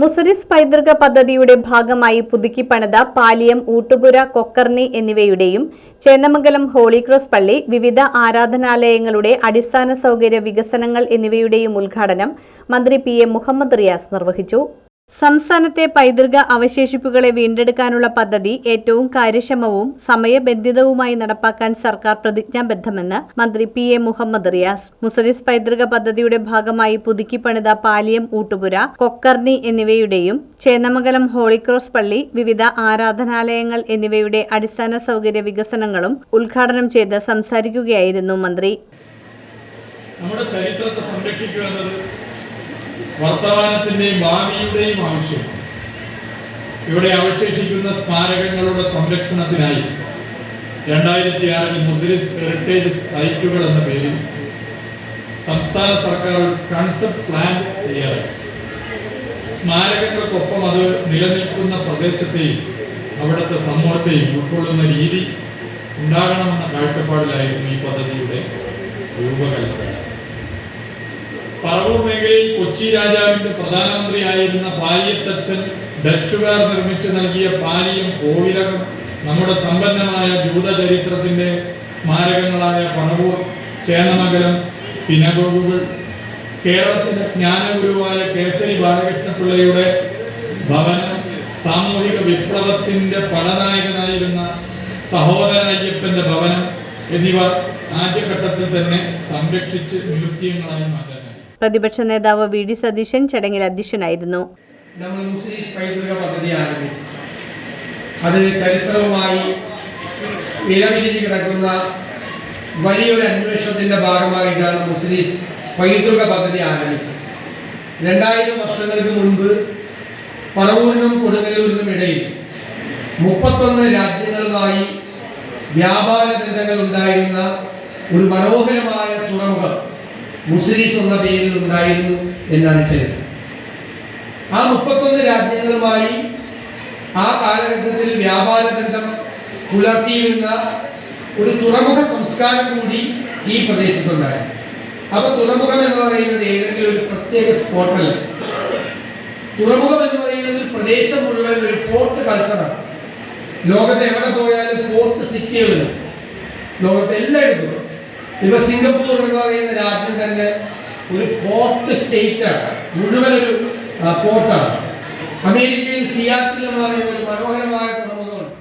മുസരിസ് പൈതൃക പദ്ധതിയുടെ ഭാഗമായി പുതുക്കി പുതുക്കിപ്പണിത പാലിയം ഊട്ടുപുര കൊക്കർണി എന്നിവയുടെയും ചേന്നമംഗലം ഹോളിക്രോസ് പള്ളി വിവിധ ആരാധനാലയങ്ങളുടെ അടിസ്ഥാന സൗകര്യ വികസനങ്ങൾ എന്നിവയുടെയും ഉദ്ഘാടനം മന്ത്രി പി എ മുഹമ്മദ് റിയാസ് നിർവഹിച്ചു. സംസ്ഥാനത്തെ പൈതൃക അവശേഷിപ്പുകളെ വീണ്ടെടുക്കാനുള്ള പദ്ധതി ഏറ്റവും കാര്യക്ഷമവും സമയബന്ധിതവുമായി നടപ്പാക്കാൻ സർക്കാർ പ്രതിജ്ഞാബദ്ധമെന്ന് മന്ത്രി പി എ മുഹമ്മദ് റിയാസ്. മുസലിസ് പൈതൃക പദ്ധതിയുടെ ഭാഗമായി പുതുക്കിപ്പണിത പാലിയം ഊട്ടുപുര കൊക്കർണി എന്നിവയുടെയും ചേന്നമംഗലം ഹോളിക്രോസ് പള്ളി വിവിധ ആരാധനാലയങ്ങൾ എന്നിവയുടെ അടിസ്ഥാന സൗകര്യ വികസനങ്ങളും ഉദ്ഘാടനം ചെയ്ത് സംസാരിക്കുകയായിരുന്നു മന്ത്രി. നമ്മുടെ ചരിത്രത്തെ സംരക്ഷിക്കുക എന്നത് വർത്തമാനത്തിന്റെയും ഭാവിയുടെയും ആവശ്യം. ഇവിടെ അവശേഷിക്കുന്ന സ്മാരകങ്ങളുടെ സംരക്ഷണത്തിനായി രണ്ടായിരത്തി ആറിൽ മുസ്ലിം ഹെറിറ്റേജ് സൈറ്റുകൾ എന്ന പേരിൽ സംസ്ഥാന സർക്കാർ ഒരു കൺസെപ്റ്റ് പ്ലാൻ തയ്യാറാക്കി. സ്മാരകങ്ങൾക്കൊപ്പം അത് നിലനിൽക്കുന്ന പ്രദേശത്തെയും അവിടുത്തെ സമൂഹത്തെയും ഉൾക്കൊള്ളുന്ന രീതി ഉണ്ടാകണമെന്ന കാഴ്ചപ്പാടിലായിരുന്നു ഈ പദ്ധതിയുടെ രൂപകൽപ്പന. പറവൂർ മേഖലയിൽ കൊച്ചി രാജാവിന്റെ പ്രധാനമന്ത്രിയായിരുന്ന പാലിയത്തച്ഛൻ ഡച്ചുകാർ നിർമ്മിച്ചു നൽകിയ പാലിയും കോവിലകം നമ്മുടെ സമ്പന്നമായ ജൂതചരിത്രത്തിന്റെ സ്മാരകങ്ങളായ പറവൂർ ചേന്നമംഗലം സിനഗോഗുകൾ കേരളത്തിന്റെ ജ്ഞാനഗുരുവായ കേസരി ബാലകൃഷ്ണപിള്ളയുടെ ഭവനം സാമൂഹിക വിപ്ലവത്തിന്റെ പടനായകനായിരുന്ന സഹോദരൻ അയ്യപ്പന്റെ ഭവനം എന്നിവ ആദ്യഘട്ടത്തിൽ തന്നെ സംരക്ഷിച്ച് മ്യൂസിയങ്ങളായി മാറ്റാനായി. പ്രതിപക്ഷ നേതാവ് വി ഡി സതീശൻ ചടങ്ങിൽ അധ്യക്ഷനായിരുന്നു. അത് ചരിത്രവുമായി ഇഴപിരിഞ്ഞ് കിടക്കുന്ന വലിയൊരു അന്വേഷണത്തിന്റെ ഭാഗമായിട്ടാണ് മുസ്ലിം പൈതൃക പദ്ധതി ആരംഭിച്ചത്. രണ്ടായിരം വർഷങ്ങൾക്ക് മുൻപ് പറവൂരിനും കൊടുങ്ങല്ലൂരിനും ഇടയിൽ മുപ്പത്തൊന്ന് രാജ്യങ്ങളുമായി വ്യാപാര ബന്ധങ്ങൾ ഉണ്ടായിരുന്ന ഒരു മനോഹരമായ തുറമുഖം മുസ്ലിസ് എന്ന പേരിൽ ഉണ്ടായിരുന്നു എന്നാണ് ചരിത്രം ആ മുപ്പത്തൊന്ന് രാജ്യങ്ങളുമായി ആ കാലഘട്ടത്തിൽ വ്യാപാര ബന്ധം പുലർത്തിയിരുന്ന ഒരു തുറമുഖ സംസ്കാരം കൂടി ഈ പ്രദേശത്തുണ്ടായിരുന്നു അപ്പൊ തുറമുഖം എന്ന് പറയുന്നത് ഏതെങ്കിലും ഒരു പ്രത്യേക സ്പോട്ടല്ല തുറമുഖം എന്ന് പറയുന്നത് പ്രദേശം മുഴുവൻ ഒരു പോർട്ട് കൾച്ചറാണ് ലോകത്ത് എവിടെ പോയാലും പോർട്ട് സിറ്റികളുണ്ട് ലോകത്ത് എല്ലായിടത്തും ഇപ്പൊ സിംഗപ്പൂർ എന്ന് പറയുന്ന രാജ്യം തന്നെ ഒരു പോർട്ട് സ്റ്റേറ്റ് ആണ്. മുഴുവൻ ഒരു പോർട്ടാണ് അമേരിക്കയിൽ സിയാറ്റിൽ എന്ന് പറയുന്ന ഒരു മനോഹരമായ തുറമുഖമുണ്ട്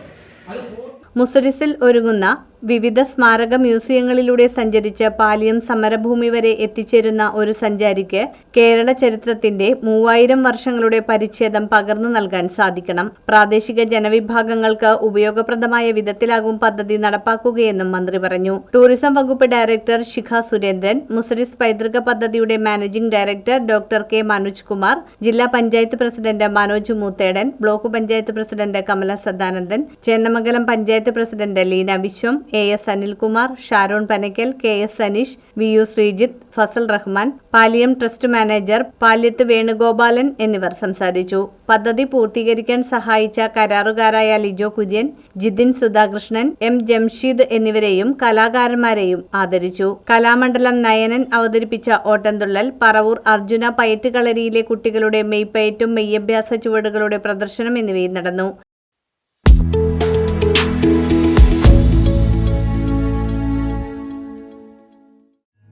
അത് മുസറിസിൽ ഒരുങ്ങുന്ന വിവിധ സ്മാരക മ്യൂസിയങ്ങളിലൂടെ സഞ്ചരിച്ച് പാലിയം സമരഭൂമി വരെ എത്തിച്ചേരുന്ന ഒരു സഞ്ചാരിക്ക് കേരള ചരിത്രത്തിന്റെ മൂവായിരം വർഷങ്ങളുടെ പരിച്ഛേദം പകർന്നു നൽകാൻ സാധിക്കണം. പ്രാദേശിക ജനവിഭാഗങ്ങൾക്ക് ഉപയോഗപ്രദമായ വിധത്തിലാകും പദ്ധതി നടപ്പാക്കുകയെന്നും മന്ത്രി പറഞ്ഞു. ടൂറിസം വകുപ്പ് ഡയറക്ടർ ശിഖ സുരേന്ദ്രൻ മുസരിസ് പൈതൃക പദ്ധതിയുടെ managing director doctor K. Manoj Kumar ജില്ലാ panchayat president Manoj Moothedan block panchayat president Kamala Sadanandan Chennamangalam panchayat president Leena Viswam A S Anilkumar Sharon Panakkal K S Saneesh V U Sreejith Fazal Rahman Paliyam trust manager Paliyath Venugopalan എന്നിവർ സംസാരിച്ചു. പദ്ധതി പൂർത്തീകരിക്കാൻ സഹായിച്ച കരാറുകാരായ Lijo Kurian Jithin Sudhakrishnan M Jamsheed എന്നിവരെയും കലാകാരന്മാരെയും ആദരിച്ചു. കലാമണ്ഡലം നയനൻ അവതരിപ്പിച്ച ഓട്ടംതുള്ളൽ പറവൂർ അർജുന പയറ്റ് കളരിയിലെ കുട്ടികളുടെ മെയ്പ്പയറ്റും മെയ്യഭ്യാസ ചുവടുകളുടെ പ്രദർശനം എന്നിവയും നടന്നു.